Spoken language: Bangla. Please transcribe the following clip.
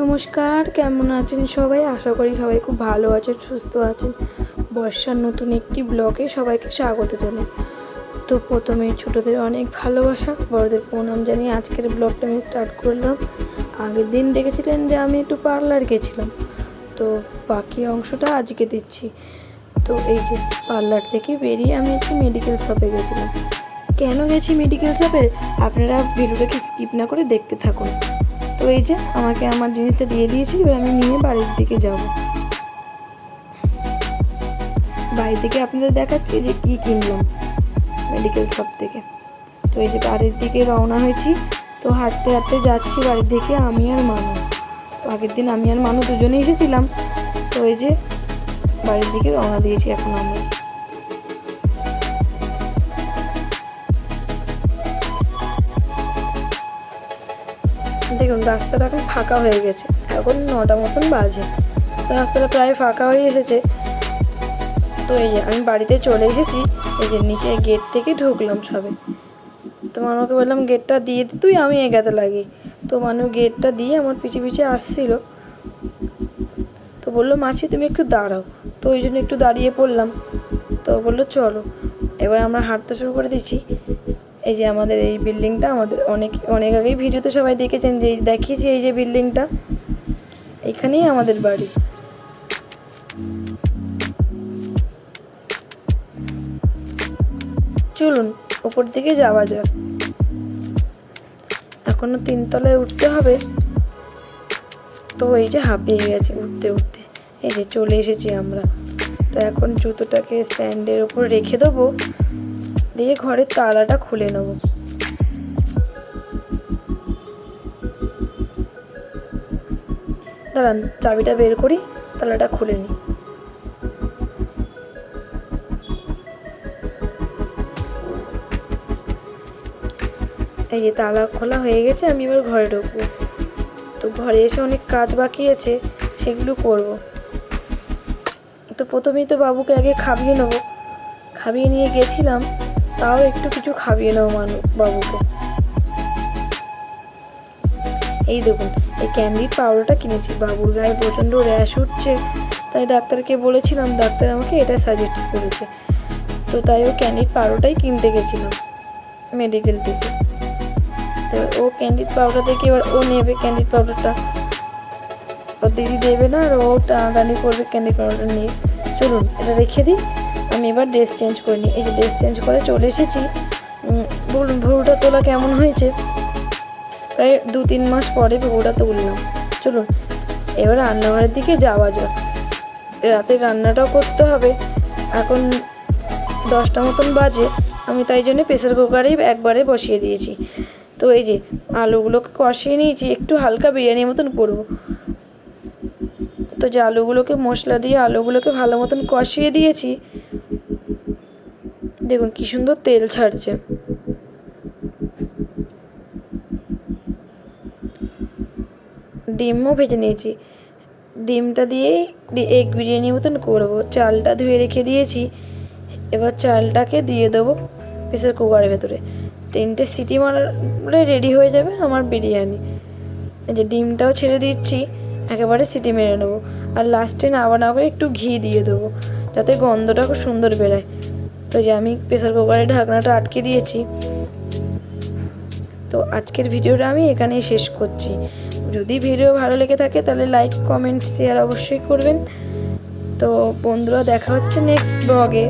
নমস্কার, কেমন আছেন সবাই? আশা করি সবাই খুব ভালো আছেন, সুস্থ আছেন। বর্ষার নতুন একটি ব্লগে সবাইকে স্বাগত জানাই। তো প্রথমে ছোটদের অনেক ভালোবাসা, বড়দের প্রণাম জানিয়ে আজকের ব্লগটা আমি স্টার্ট করলাম। আগের দিন দেখেছিলেন যে আমি একটু পার্লার গেছিলাম। তো বাকি অংশটা আজকে দিচ্ছি। তো এই যে পার্লার থেকে বেরিয়ে আমি একটু মেডিকেল শপে গেছিলাম। কেন গেছি মেডিকেল শপে আপনারা ভিডিওটাকে স্কিপ না করে দেখতে থাকুন। তো এই যে আমাকে আমার জিনিসটা দিয়ে দিয়েছি, এবার আমি নিয়ে বাড়ির দিকে যাব। বাড়ি থেকে আপনাদের দেখাচ্ছি যে কি কিনলাম মেডিকেল শপ থেকে। তো এই যে বাড়ির দিকে রওনা হয়েছি, তো হাঁটতে হাঁটতে যাচ্ছি বাড়ির দিকে আমি আর মানু। তো আগের দিন আমি আর মানু দুজনে এসেছিলাম, তো এই যে বাড়ির দিকে রওনা দিয়েছি এখন আমরা। দেখুন, রাস্তাটা এখন ফাঁকা হয়ে গেছে। এখন নটা মতন বাজে। রাস্তাটা প্রায় ফাঁকা হয়ে এসেছে। তো এই যে, আমি বাড়িতে চলে এসেছি। এই যে, নিচে গেট থেকে ঢুকলাম সবে। তো মানুকে বললাম, গেটটা দিয়ে দি তুই, আমি এগাতে লাগি। তো মানু গেটটা দিয়ে আমার পিছে পিছে আসছিল। তো বলল মাছি তুমি একটু দাঁড়াও। তো ওই জন্য একটু দাঁড়িয়ে পড়লাম। তো বলল, চলো। এবার আমরা হাঁটতে শুরু করে দিচ্ছি। এই যে আমাদের এই বিল্ডিংটা আমাদের অনেক অনেক আগেই ভিডিওতে সবাই দেখেছেন যে দেখিয়েছি এই যে বিল্ডিংটা এখানেই আমাদের বাড়ি। চলুন, ওপর দিকে যাওয়া যাক। এখনও তিনতলায় উঠতে হবে। তো এই যে হাঁপিয়ে গেছে উঠতে উঠতে। এই যে চলে এসেছি আমরা। তো এখন জুতোটাকে স্ট্যান্ডের ওপর রেখে দেবো। দিয়ে ঘরের তালাটা খুলে নেব। দাঁড়ান, চাবিটা বের করি, তালাটা খুলে নিই। এই যে তালা খোলা হয়ে গেছে, আমি এবার ঘরে ঢুকবো। তো ঘরে এসে অনেক কাজ বাকি আছে, সেগুলো করব। তো প্রথমেই তো বাবুকে আগে খাবিয়ে নেব। খাবিয়ে নিয়ে গেছিলাম তাও একটু কিছু খাবিয়ে নেব মানু, বাবুকে। এই দেখুন, এই ক্যান্ডির পাউডারটা কিনেছি। বাবুর গায়ে প্রচণ্ড র্যাশ উঠছে। তাই ডাক্তারকে বলেছিলাম, ডাক্তার আমাকে এটা সাজেস্ট করেছে। তো তাই ও ক্যান্ডিড পাউডারটাই কিনতে গেছিলাম মেডিকেল থেকে। তো ও ক্যান্ডিড পাউডার দেখে এবার ও নেবে ক্যান্ডিড পাউডারটা ও দিদি দেবে না, আর ও টানাটানি করবে ক্যান্ডিড পাউডার নিয়ে। চলুন, এটা রেখে দিই। আমি এবার ড্রেস চেঞ্জ করে নিই। এই যে ড্রেস চেঞ্জ করে চলে এসেছি। বলুন, ভুরুটা তোলা কেমন হয়েছে? প্রায় দু তিন মাস পরে ভুরুটা তুললাম। চলুন, এবার রান্নাঘরের দিকে যাওয়া যাক। রাতে রান্নাটাও করতে হবে। এখন দশটা মতন বাজে। আমি তাই জন্য প্রেসার কুকারেই একবারে বসিয়ে দিয়েছি। তো এই যে আলুগুলোকে কষিয়ে নিয়েছি, একটু হালকা বিরিয়ানির মতন করব। তো যে আলুগুলোকে মশলা দিয়ে আলুগুলোকে ভালো মতন কষিয়ে দিয়েছি দেখুন কি সুন্দর তেল ছাড়ছে। ডিমও ভেজে নিয়েছি। ডিমটা দিয়েই এগ বিরিয়ানির মতন করব। চালটা ধুয়ে রেখে দিয়েছি। এবার চালটাকে দিয়ে দেবো প্রেসার কুকারের ভেতরে। তিনটে সিটি মারলে রেডি হয়ে যাবে আমার বিরিয়ানি। যে ডিমটাও ছেড়ে দিচ্ছি, একেবারে সিটি মেরে নেব। আর লাস্টে নাবা না করে একটু ঘি দিয়ে দেবো, যাতে গন্ধটা খুব সুন্দর বেরোয়। তো যে আমি প্রেসার কুকারের ঢাকনাটা আটকে দিয়েছি। তো আজকের ভিডিওটা আমি এখানেই শেষ করছি। যদি ভিডিও ভালো লেগে থাকে তাহলে লাইক কমেন্ট শেয়ার অবশ্যই করবেন। তো বন্ধুরা দেখা হচ্ছে নেক্সট ব্লগে